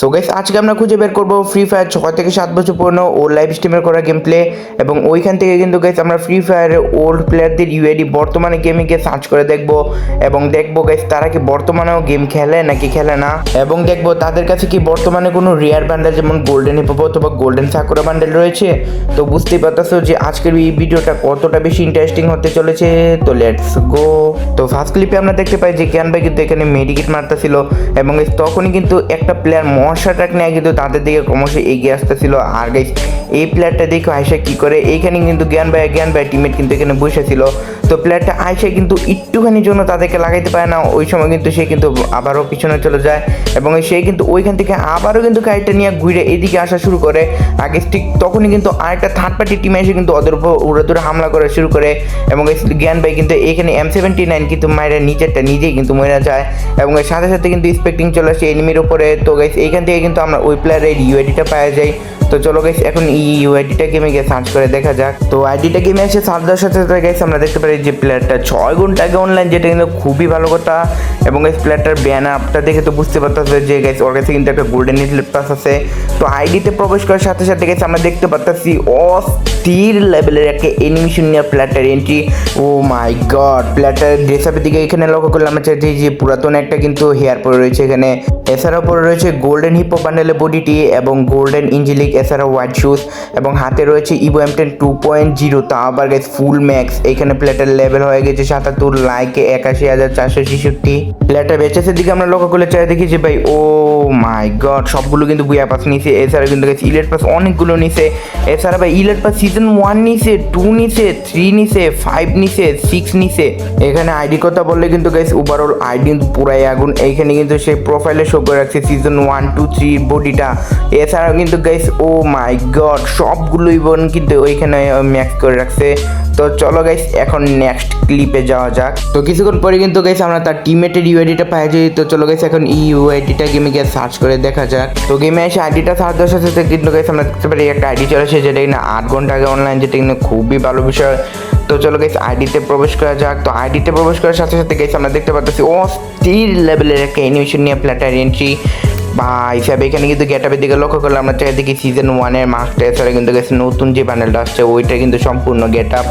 So guys আজকে আমরা খুঁজে বের করব ফ্রি ফায়ার ছয় থেকে সাত বছর পুরনো ও লাইভ স্ট্রিমের করা গেম প্লে এবং ওইখান থেকে কিন্তু গাইস আমরা ফ্রি ফায়ারের ওল্ড প্লেয়ারদের ইউআইডি বর্তমানে গেমে গিয়ে সার্চ করে দেখব এবং দেখব গাইস তারা কি বর্তমানেও গেম খেলে নাকি খেলে না? এবং দেখব তাদের কাছে কি বর্তমানে কোনো রেয়ার বান্ডেল যেমন গোল্ডেন হিপোপ অথবা গোল্ডেন সাকুরা বান্ডেল রয়েছে? তো বুঝতেই পারতেছো যে আজকের এই ভিডিওটা কতটা বেশি ইন্টারেস্টিং হতে চলেছে, তো লেটস গো তো ফার্স্ট ক্লিপে আমরা দেখতে পাই যে ভাই কিন্তু এখানে মেডিকেট মারতেছিল এবং তখনই কিন্তু একটা প্লেয়ার ট্রাক নিয়ে, কিন্তু তাদের দিকে ক্রমশ এগিয়ে আসতেছিল। আর এই প্লেয়ারটা দেখো আয়সা কি করে? এইখানে কিন্তু জ্ঞান ভাই জ্ঞান ভাই টিমমেট কিন্তু এখানে বসেছিল। তো প্লেয়ারটা আয়সা কিন্তু একটুখানির জন্য তাদেরকে লাগাইতে পারে না, ওই সময় কিন্তু সে কিন্তু আবারও পিছনে চলে যায় এবং সে কিন্তু ওইখান থেকে আবারও কিন্তু গাড়িটা নিয়ে ঘুরে এদিকে আসা শুরু করে। আগে ঠিক তখনই কিন্তু আরেকটা থার্ড পার্টি টিম এসে কিন্তু ওদের উপর উড়ে দূরে হামলা করা শুরু করে এবং জ্ঞান ভাই কিন্তু এখানে এম সেভেন্টি নাইন কিন্তু মায়ের নিচেরটা নিজেই কিন্তু মরে যায় এবং এর সাথে সাথে কিন্তু স্পেক্টিং চলে আসে এনিমির উপরে। তো এইখান থেকে কিন্তু আমরা ওই প্লেয়ারের ইউআইডিটা পাওয়া যাই তো চলো গাইস এখন এই ইউআইডিটা গেমে গিয়ে সার্চ করে দেখা যাক। তো আইডিটা গেমে এসে সার্চ দেওয়ার সাথে সাথে গাইস আমরা দেখতে পারি যে প্লেয়ারটা ছয় ঘণ্টা আগে অনলাইন যেটা কিন্তু খুবই ভালো কথা। এবং এই প্লেয়ারটার ব্যান আপটা দেখে তো বুঝতে পারতেছে যে গাইস ওর কাছে কিন্তু একটা গোল্ডেন নিডলেট পাস আছে। তো আইডিতে প্রবেশ করার সাথে সাথে গেছে আমরা দেখতে পারতেছি অস্থির লেভেলের একটা এনিমেশন নিয়ে প্লেয়ারটার এন্ট্রি ও মাই গড প্লেয়ারটার ড্রেস আপের দিকে এখানে লক্ষ্য করলাম, আমরা চাইছি যে পুরাতন একটা কিন্তু হেয়ার পরে রয়েছে এখানে। এছাড়াও পরে রয়েছে গোল্ডেন হিপো বান্ডেলের বডিটি এবং গোল্ডেন ইঞ্জিলিক এছাড়া হোয়াইট শুজ এবং হাতে রয়েছে Evo M ten two point zero তা আবার গেছে ফুল ম্যাক্স এখানে প্লেটার লেভেল হয়ে গেছে সাতাত্তর লাইকে একাশি হাজার চারশো ছেষট্টি। প্লেটার বেচেসের দিকে আমরা লক্ষ্য করলে চাই দেখি যে ভাই। ও মাই গড সবগুলো কিন্তু বুয়া পাস নিছে। এছাড়া কিন্তু গেছে ইলেট পাস অনেকগুলো নিছে। এছাড়া ভাই ইলেট পাস সিজন ওয়ান নিছে টু নিছে থ্রি নিছে ফাইভ নিছে সিক্স নিছে। এখানে আইডি কথা বললে কিন্তু গাইস ওভারঅল আইডি কিন্তু পুরাই আগুন। এইখানে কিন্তু সে প্রোফাইলে শো করে রাখছে সিজন ওয়ান টু থ্রি বডিটা এছাড়াও কিন্তু গাইস ও মাই গড সবগুলো ইভন কিন্তু ওইখানে ম্যাক্স করে রাখছে। তো চলো গাইস এখন নেক্সট ক্লিপে যাওয়া যাক। তো কিছুক্ষণ পরে কিন্তু গাইস আমরা তার টিমমেটের ইউআইডিটা পাই যাই তো চলো গাইস এখন ইউআইডিটা গেমে গিয়ে সার্চ করে দেখা যাক। তো গেমে এসে আইডিটা সার্চ দেওয়ার সাথে সাথে কিন্তু গাইস আমরা দেখতে পারি একটা আইডি চলে এসেছে, যেটা কিনা আট ঘণ্টা আগে অনলাইন যেটা কিনা খুবই ভালো বিষয়। তো চলো গাইস আইডিতে প্রবেশ করা যাক। তো আইডিতে প্রবেশ করার সাথে সাথে গাইস আমরা দেখতে পাচ্ছি অস্থির লেভেলের একটা অ্যানিমেশন নিয়ে প্ল্যাটার এন্ট্রি বা হিসাবে এখানে কিন্তু গেটাপের দিকে লক্ষ্য করলে আমরা চাই দেখি সিজন ওয়ানের মাস্টার এছাড়া কিন্তু গেছে নতুন যে প্যানেলটা আসছে, ওইটা কিন্তু সম্পূর্ণ গেট আপ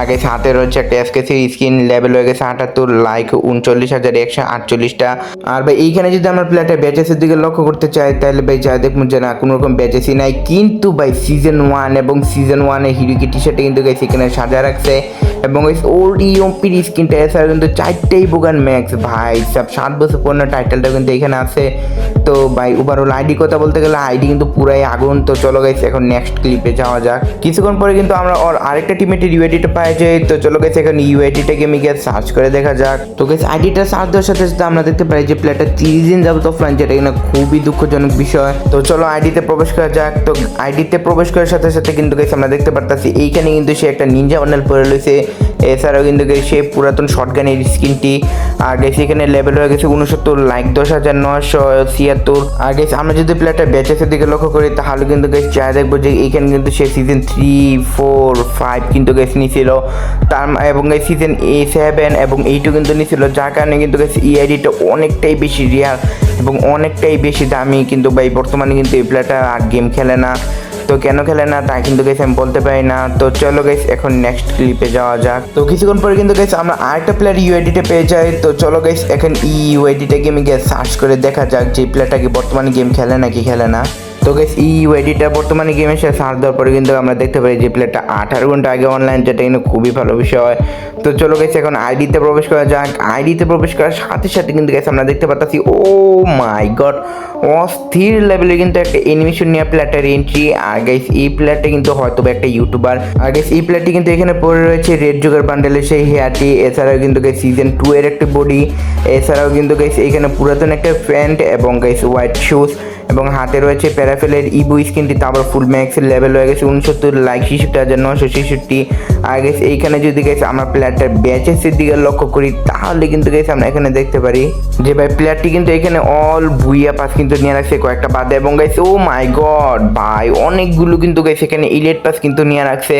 আগে হাতে রয়েছে একটা এসকেসি স্ক্রিন লেভেল হয়ে গেছে আটাত্তর লাইক উনচল্লিশ হাজার একশো আটচল্লিশটা। আর ভাই, এইখানে যদি আমরা প্লেয়ারটা ব্যাচেসের দিকে লক্ষ্য করতে চাই, তাহলে ভাই যা দেখুন যে না, কোনো রকম ব্যাচেসই নাই। কিন্তু ভাই সিজন ওয়ান এবং সিজন ওয়ানের হিরোকি টি শার্টে কিন্তু গেছে এখানে সাজা রাখছে। এবং ওই ওল্ড ইউপির স্ক্রিনটা এছাড়া কিন্তু চারটেই বুগান ম্যাক্স ভাই, সব সাত বছর পুরনো টাইটেলটা কিন্তু এখানে আছে। তো ভাই ওভারঅল আইডি কথা বলতে গেলে আইডি কিন্তু পুরাই আগুন। তো চলো গেছে এখন নেক্সট ক্লিপে যাওয়া যাক। কিছুক্ষণ পরে কিন্তু আমরা ওর আরেকটা টিমেটের ইউআইডিটা পাই যাই তো চলো গেছে এখন ইউআইডিটা গেমে গিয়ে সার্চ করে দেখা যাক। তো গাইছে আইডিটা সার্চ দেওয়ার সাথে সাথে আমরা দেখতে পাই যে প্লেয়ারটা তিরিশ দিন যাবত অফলাইন যেটা কিনা খুবই দুঃখজনক বিষয়। তো চলো আইডিতে প্রবেশ করা যাক। তো আইডিতে প্রবেশ করার সাথে সাথে কিন্তু গাইছে আমরা দেখতে পারতাছি, এইখানে কিন্তু সে একটা নিনজা বান্ডেল পরে রয়েছে। এছাড়াও কিন্তু সে পুরাতন শর্টগানের স্ক্রিনটি আর গেছে এখানে লেভেল হয়ে গেছে উনসত্তর লাইক দশ হাজার নশো ছিয়াত্তর। আর গেছে আমরা যদি প্লেয়ারটা ব্যাচেসের দিকে লক্ষ্য করি, তাহলে কিন্তু গেছে চা দেখব যে এখানে কিন্তু সে সিজন থ্রি ফোর ফাইভ কিন্তু গেছে নিছিল। তার এবং এই সিজন এ সেভেন এবং এইটু কিন্তু নিছিল, যার কারণে কিন্তু গেছে ইআইডিটা অনেকটাই বেশি রিয়াল এবং অনেকটাই বেশি দামি। কিন্তু ভাই, বর্তমানে কিন্তু এই প্লেয়ারটা আর গেম খেলে না। তো কেন খেলে না? তা কিন্তু গেছে আমি বলতে পারি না। তো চলো গেছে এখন নেক্সট ক্লিপে যাওয়া যাক। তো কিছুক্ষণ পরে কিন্তু গেছে আমরা আরেকটা প্লেয়ার ইউআইডিটা পেয়ে যাই। তো চলো গেছে এখন ই ইউআইডিটা গেমে গিয়ে সার্চ করে দেখা যাক যে প্লেয়ারটা কি বর্তমানে গেম খেলে নাকি খেলে না। তো গেস ই ওয়েডিটা বর্তমানে গেমে সে সার্চ দেওয়ার পরে কিন্তু আমরা দেখতে পারি যে প্লেয়ারটা আঠারো ঘণ্টা আগে অনলাইন যেটা কিন্তু খুবই ভালো বিষয় তো চলো গেছে এখন আইডিতে প্রবেশ করা যাক। আইডিতে প্রবেশ করার সাথে সাথে কিন্তু গেছে আমরা দেখতে পাচ্ছি ও মাই গড অস্থির লেভেলে কিন্তু একটা এনিমেশন নিয়ে প্লেয়ারটার এন্ট্রি আর গাইস এই প্লেয়ারটা কিন্তু হয়তো একটা ইউটিউবার আর গাইস এই প্লেয়ারটি কিন্তু এখানে পড়ে রয়েছে রেড যুগের বান্ডেলের সেই হেয়ারটি এছাড়াও কিন্তু গাইস সিজন টু এর একটা বডি এছাড়াও কিন্তু গাইস এখানে পুরাতন একটা প্যান্ট এবং গাইস হোয়াইট শুজ এবং হাতে রয়েছে প্যারাফেলের ইবু স্ক্রিনটি তারপর ফুল ম্যাক্সের লেভেল হয়ে গেছে। উনসত্তর লাইক ছেষট্টি হাজার নশো ছেষট্টি আর গেছে এইখানে যদি গেছে আমরা প্লেয়ারটার ব্যাচেসের দিকে লক্ষ্য করি, তাহলে কিন্তু গেছে আমরা এখানে দেখতে পারি যে ভাই প্লেয়ারটি কিন্তু এখানে অল ভুইয়া পাস কিন্তু নিয়ে রাখছে কয়েকটা বাদে। এবং গেছে ও মাই গড ভাই, অনেকগুলো কিন্তু গেছে এখানে ইলেট পাস কিন্তু নিয়ে রাখছে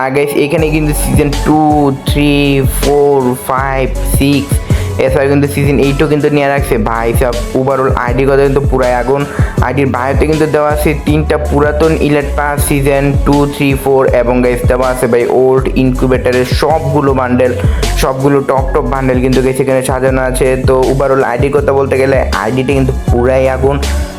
আর গেছে এখানে কিন্তু season two three four five six এছাড়া কিন্তু সিজন এইটও কিন্তু নিয়ে রাখছে। ভাই, সব ওভারঅল আইডি কথা কিন্তু পুরাই আগুন। আইডির বায়োতে কিন্তু দেওয়া আছে তিনটা পুরাতন elite pass season two three four এবং গাইস দেওয়া আছে ভাই ওল্ড ইনকিউবেটারের সবগুলো বান্ডেল সবগুলো টপ টপ বান্ডেল কিন্তু গাইস এখানে সাজানো আছে। তো ওভারঅল আইডির কথা বলতে গেলে আইডিটা কিন্তু পুরাই আগুন।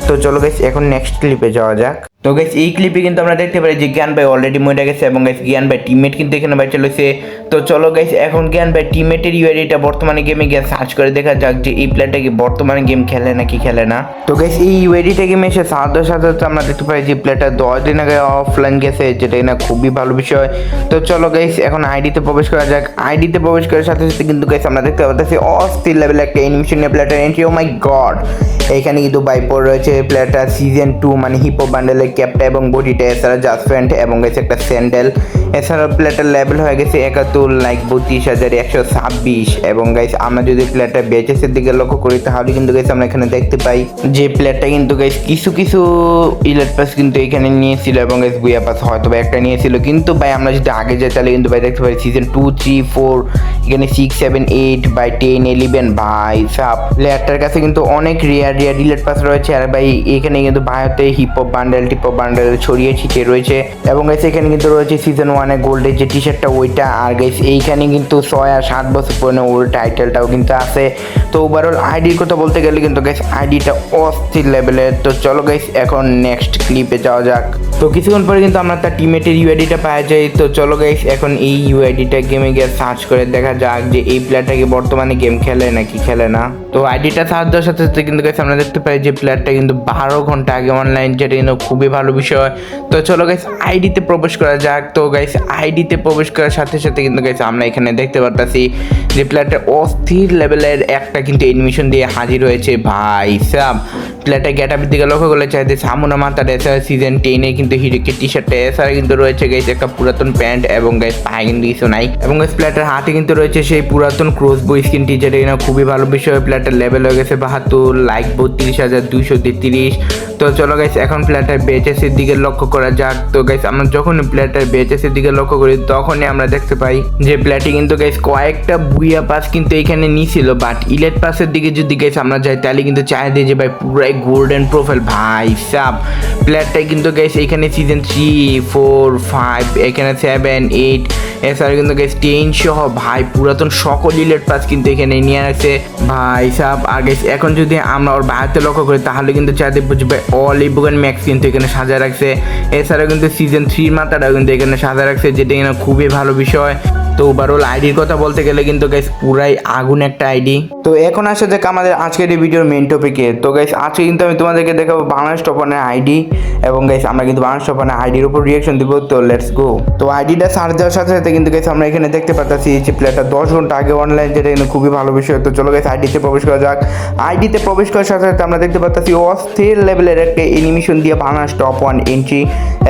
তো চলো গাইস এখন নেক্সট ক্লিপে যাওয়া যাক। তো গাইস এই ক্লিপে কিন্তু আমরা দেখতে পারি যে জ্ঞান ভাই অলরেডি মরে গেছে এবং গাইস জ্ঞান ভাই টিমমেট কিন্তু এখানে ভাই চলেছে তো চলো গাইস এখন জ্ঞান ভাই টিমমেটের ইউআইডিটা বর্তমানে গেমে গিয়ে সার্চ করে দেখা যাক যে এই প্লেয়ারটা কি বর্তমানে গেম খেলে নাকি খেলে না। তো গাইস এই ইউআইডিটা গেমে এসে সাথে সাথে আমরা দেখতে পাই যে প্লেয়ারটা দশ দিন আগে অফলাইন গেছে যেটা না খুবই ভালো বিষয়। তো চলো গাইস এখন আইডিতে প্রবেশ করা যাক। আইডিতে প্রবেশ করার সাথে সাথে কিন্তু গাইস আমরা দেখতে পাচ্ছি অস্থির লেভেলে একটা অ্যানিমেশন নিয়ে প্লেয়ারটা এন্ট্রি ও মাই গড এইখানে কিন্তু বাইপর রয়েছে প্লেয়ারটা সিজন টু মানে হিপো বান্ডেলের ক্যাপটা এবং বডিটা এছাড়া জাসপেন্ট এবং গেছে একটা স্যান্ডেল এছাড়া প্লেয়ারটার লেভেল হয়ে গেছে একাত্তর। লাইক বত্রিশ হাজার একশো ছাব্বিশ। এবং গাইস আমরা যদি প্লেয়ারটা বেচেসের দিকে লক্ষ্য করি, তাহলে কিন্তু গাইস আমরা এখানে দেখতে পাই যে প্লেয়ারটা কিন্তু গাইস কিছু কিছু ইলেট পাস কিন্তু এখানে নিয়েছিল এবং গাইস বুয়া পাস হয়তো বা একটা নিয়েছিল। কিন্তু ভাই, আমরা যদি আগে যাই, তাহলে কিন্তু ভাই, দেখতে পাই সিজন টু থ্রি ফোর এখানে six seven eight by ten eleven ভাই সাপ প্লেয়ারটার কাছে কিন্তু অনেক রিয়ার রিয়ার ডিলেট পাস রয়েছে। আর ভাই, এখানে কিন্তু ভারতে hip hop bundle tip bundle ছড়িয়ে ছিটিয়ে রয়েছে। এবং গাইস এখানে কিন্তু রয়েছে সিজন ওয়ানে গোল্ডের যে টি শার্টটা ওইটা। আর গাইস এইখানে কিন্তু ছয় আর সাত বছর পুরনো ওর টাইটেলটাও কিন্তু আছে। তো ওভারঅল আইডির কথা বলতে গেলে কিন্তু গাইস আইডিটা অস্থির লেভেলের তো চলো গাইস এখন নেক্সট ক্লিপে যাওয়া যাক। তো কিছুক্ষণ পরে কিন্তু আমরা তার টিমেটের ইউআইডিটা পাওয়া যায়। তো চলো গাইস এখন এই ইউআইডিটা গেমে গিয়ে সার্চ করে দেখা যাক যে এই প্লেয়ারটা কি বর্তমানে গেম খেলে নাকি খেলে না। তো আইডিটা সার্চ দেওয়ার সাথে সাথে কিন্তু গাইস আমরা দেখতে পাই যে প্লেয়ারটা কিন্তু বারো ঘণ্টা আগে অনলাইন যেটা কিন্তু খুবই ভালো বিষয়। তো চলো গাইস আইডিতে প্রবেশ করা যাক। তো গাইস আইডিতে প্রবেশ করার সাথে সাথে কিন্তু গাইস, আমরা এখানে দেখতে পারতাছি যে প্লেয়ারটা অস্থির লেভেলের একটা কিন্তু এডমিশন দিয়ে হাজির হয়েছে ভাই সাব। প্লেয়ারটা গেট আপের দিকে লক্ষ্য করলে চাইতে সামুনা মাতার এছাড়া সিজন টেনে কিন্তু হিরোকে টি শার্টটা এছাড়া কিন্তু রয়েছে গাইস একটা পুরাতন প্যান্ট এবং গাইস পায়ে কিন্তু কিছু নাই। এবং গাইস প্লেয়ারটার হাতে কিন্তু রয়েছে সেই পুরাতন ক্রস বই স্কিনটি যেটা কিনা খুবই ভালো বিষয়। প্লেয়ারটার লেভেল হয়ে গেছে বাহাত্তর লাইক বত্রিশ হাজার দুইশো তেত্রিশ। তো চলো গাইস এখন প্লেয়ারটার বেচেসের দিকে লক্ষ্য করা যাক। তো গাইস আমরা যখন প্লেয়ারটার বেচেসের দিকে লক্ষ্য করি, তখনই আমরা দেখতে পাই যে প্লেয়ারটি কিন্তু গাইস কয়েকটা বুইয়া পাস কিন্তু এখানে নিছিল। বাট ইলেট পাসের দিকে যদি গাইস আমরা যাই, তাহলে কিন্তু চাই দিয়ে যে ভাই পুরাই গোল্ডেন প্রোফাইল ভাই সাব প্লেয়ারটাই কিন্তু গাইস এখানে সিজন থ্রি ফোর ফাইভ এখানে সেভেন এইট এছাড়া কিন্তু গাইস টেন সহ, ভাই, পুরাতন সকল ইলেট পাস কিন্তু এখানে নিয়ে আসছে ভাই সাব আর গাইস এখন যদি আমরা ওর বাইরে লক্ষ্য করি, তাহলে কিন্তু চাইতে বুঝবে অল ইবুগান ম্যাক্স কিন্তু এখানে সাজা রাখছে। এছাড়া কিন্তু সিজন থ্রির মাত্রাটাও কিন্তু এখানে সাজা রাখছে, যেটা কিনা খুবই ভালো বিষয়। তো ওভারঅল আইডির কথা বলতে গেলে কিন্তু গাইস পুরাই আগুন একটা আইডি তো এখন আসা যাক আমাদের আজকের এই ভিডিওর মেন টপিকে তো গাইস আজকে কিন্তু আমি তোমাদেরকে দেখাবো বাংলাদেশ টপানের আইডি এবং গাইস আমরা কিন্তু বাংলাদেশ টপানের আইডির উপর রিয়াকশন দিব। তো লেটস গো তো আইডিটা সার্চ দেওয়ার সাথে সাথে কিন্তু গাইস আমরা এখানে দেখতে পাচ্ছি যে প্লেয়ারটা দশ ঘণ্টা আগে অনলাইন যেটা কিন্তু খুবই ভালো বিষয়। তো চলো গাইস আইডিতে প্রবেশ করা যাক। আইডিতে প্রবেশ করার সাথে সাথে আমরা দেখতে পাচ্ছি অস্থির লেভেলের একটা এনিমেশন দিয়ে বাংলাদেশ টপ ওয়ান এন্ট্রি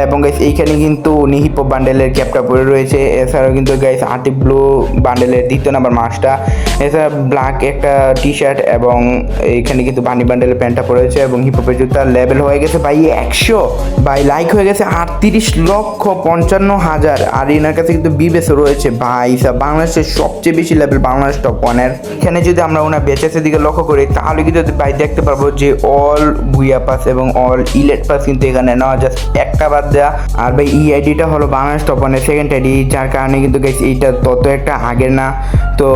এবং গাইস এইখানে কিন্তু নিহিপ বান্ডেলের ক্যাপটা পরে রয়েছে। এছাড়াও কিন্তু গাইস আর্টিক ব্লু বান্ডেলের দ্বিতীয় নাম্বার মাসটা এছাড়া ব্ল্যাক একটা টি শার্ট এবং এইখানে কিন্তু বানি বান্ডেলের প্যান্টটা পরেছে এবং হিপহপের জুতার লেভেল হয়ে গেছে ভাই একশো ভাই লাইক হয়ে গেছে আটত্রিশ লক্ষ পঞ্চান্ন হাজার। আর এনার কাছে কিন্তু বিবেসও রয়েছে ভাই বাংলাদেশের সবচেয়ে বেশি লেভেল বাংলাদেশ টপ ওয়ানের এখানে যদি আমরা ওনার বেচেসের দিকে লক্ষ্য করি, তাহলে কিন্তু ভাই দেখতে পারব যে অল ভুইয়া পাস এবং অল ইলেট পাস কিন্তু এখানে নেওয়া জাস্ট একটা বাদ দেওয়া আর ভাই ই আইডিটা হলো বাংলাদেশ টপ ওয়ানের সেকেন্ড আইডি যার কারণে কিন্তু গেছে এইটা তত একটা আগের না। তো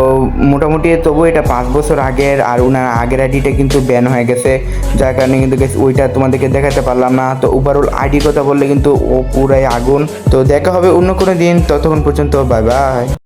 মোটামুটি তবু এটা পাঁচ বছর আগের আর ওনার আগের আইডিটা কিন্তু ব্যান হয়ে গেছে। যার কারণে কিন্তু ওইটা তোমাদেরকে দেখাতে পারলাম না। তো ওভারঅল আইডির কথা বললে কিন্তু ও পুরাই আগুন। তো দেখা হবে অন্য কোনো দিন। ততক্ষণ পর্যন্ত বাই বাই